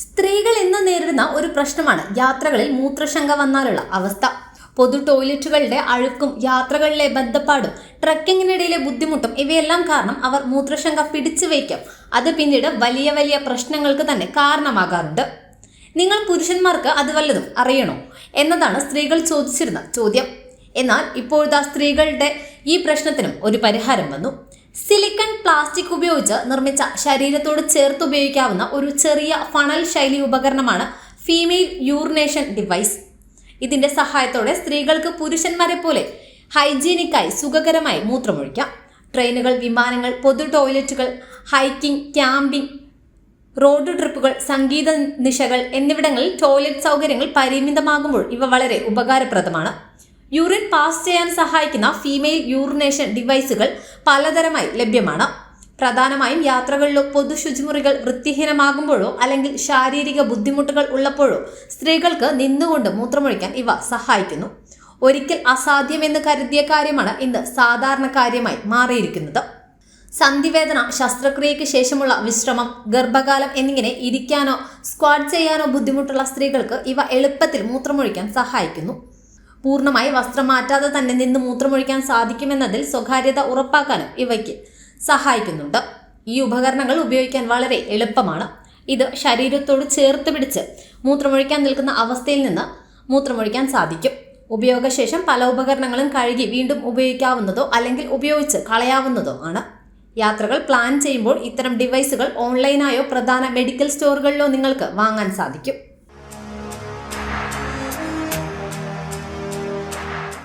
സ്ത്രീകൾ ഇന്ന് നേരിടുന്ന ഒരു പ്രശ്നമാണ് യാത്രകളിൽ മൂത്രശങ്ക വന്നാലുള്ള അവസ്ഥ. പൊതു ടോയ്ലറ്റുകളുടെ അഴുക്കും യാത്രകളിലെ ബന്ധപ്പാടും ട്രക്കിങ്ങിനിടയിലെ ബുദ്ധിമുട്ടും ഇവയെല്ലാം കാരണം അവർ മൂത്രശങ്ക പിടിച്ചു വയ്ക്കും. അത് പിന്നീട് വലിയ വലിയ പ്രശ്നങ്ങൾക്ക് തന്നെ കാരണമാകാറുണ്ട്. നിങ്ങൾ പുരുഷന്മാർക്ക് അത് വല്ലതും അറിയണോ? എന്നതാണ് സ്ത്രീകൾ ചോദിച്ചിരുന്ന ചോദ്യം. എന്നാൽ ഇപ്പോഴത്തെ സ്ത്രീകളുടെ ഈ പ്രശ്നത്തിനും ഒരു പരിഹാരം വന്നു. സിലിക്കൺ പ്ലാസ്റ്റിക് ഉപയോഗിച്ച് നിർമ്മിച്ച ശരീരത്തോട് ചേർത്ത് ഉപയോഗിക്കാവുന്ന ഒരു ചെറിയ ഫണൽ ശൈലി ഉപകരണമാണ് ഫീമെയിൽ യൂറിനേഷൻ ഡിവൈസ്. ഇതിന്റെ സഹായത്തോടെ സ്ത്രീകൾക്ക് പുരുഷന്മാരെ പോലെ ഹൈജീനിക്കായി സുഖകരമായി മൂത്രമൊഴിക്കാം. ട്രെയിനുകൾ വിമാനങ്ങൾ പൊതു ടോയ്ലറ്റുകൾ ഹൈക്കിംഗ് ക്യാമ്പിംഗ് റോഡ് ട്രിപ്പുകൾ സംഗീത നിശകൾ എന്നിവിടങ്ങളിൽ ടോയ്ലറ്റ് സൗകര്യങ്ങൾ പരിമിതമാകുമ്പോൾ ഇവ വളരെ ഉപകാരപ്രദമാണ്. യൂറിൻ പാസ് ചെയ്യാൻ സഹായിക്കുന്ന ഫീമെയിൽ യൂറിനേഷൻ ഡിവൈസുകൾ പലതരമായി ലഭ്യമാണ്. പ്രധാനമായും യാത്രകളിലോ പൊതു ശുചിമുറികൾ വൃത്തിഹീനമാകുമ്പോഴോ അല്ലെങ്കിൽ ശാരീരിക ബുദ്ധിമുട്ടുകൾ ഉള്ളപ്പോഴോ സ്ത്രീകൾക്ക് നിന്നുകൊണ്ട് മൂത്രമൊഴിക്കാൻ ഇവ സഹായിക്കുന്നു. ഒരിക്കൽ അസാധ്യമെന്ന് കരുതിയ കാര്യമാണ് ഇന്ന് സാധാരണ കാര്യമായി മാറിയിരിക്കുന്നത്. സന്ധിവേദന ശസ്ത്രക്രിയയ്ക്ക് ശേഷമുള്ള വിശ്രമം ഗർഭകാലം എന്നിങ്ങനെ ഇരിക്കാനോ സ്ക്വാഡ് ചെയ്യാനോ ബുദ്ധിമുട്ടുള്ള സ്ത്രീകൾക്ക് ഇവ എളുപ്പത്തിൽ മൂത്രമൊഴിക്കാൻ സഹായിക്കുന്നു. പൂർണമായി വസ്ത്രം മാറ്റാതെ തന്നെ നിന്ന് മൂത്രമൊഴിക്കാൻ സാധിക്കുമെന്നതിൽ സ്വകാര്യത ഉറപ്പാക്കാനും ഇവയ്ക്ക് സഹായിക്കുന്നുണ്ട്. ഈ ഉപകരണങ്ങൾ ഉപയോഗിക്കാൻ വളരെ എളുപ്പമാണ്. ഇത് ശരീരത്തോട് ചേർത്ത് പിടിച്ച് മൂത്രമൊഴിക്കാൻ നിൽക്കുന്ന അവസ്ഥയിൽ നിന്ന് മൂത്രമൊഴിക്കാൻ സാധിക്കും. ഉപയോഗശേഷം പല ഉപകരണങ്ങളും കഴുകി വീണ്ടും ഉപയോഗിക്കാവുന്നതോ അല്ലെങ്കിൽ ഉപയോഗിച്ച് കളയാവുന്നതോ ആണ്. യാത്രകൾ പ്ലാൻ ചെയ്യുമ്പോൾ ഇത്തരം ഡിവൈസുകൾ ഓൺലൈനായോ പ്രധാന മെഡിക്കൽ സ്റ്റോറുകളിലോ നിങ്ങൾക്ക് വാങ്ങാൻ സാധിക്കും.